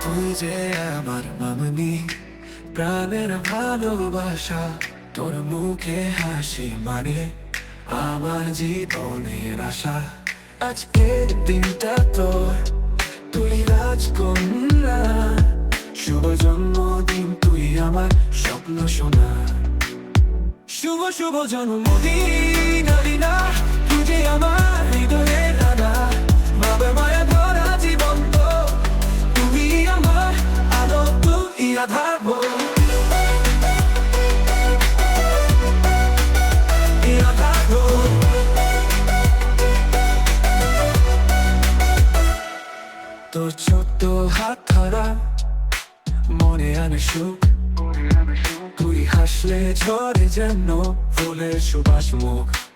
তুই যে আমার মামনি, প্রাণের ভালোবাসা, তোর মুখে হাসি মানে আমার জীবনের আশা। আজকের দিনটা তোর তুই রাজকন্যা। শুভ জন্মদিন তুই আমার স্বপ্ন শোনা। শুভ শুভ জন্মদিন আলিনা বল। এই আধার ছোট্ট হাত মনে আনে সুখ। হাসলে ঝরে যেন ফুলের সুবাস মুখ।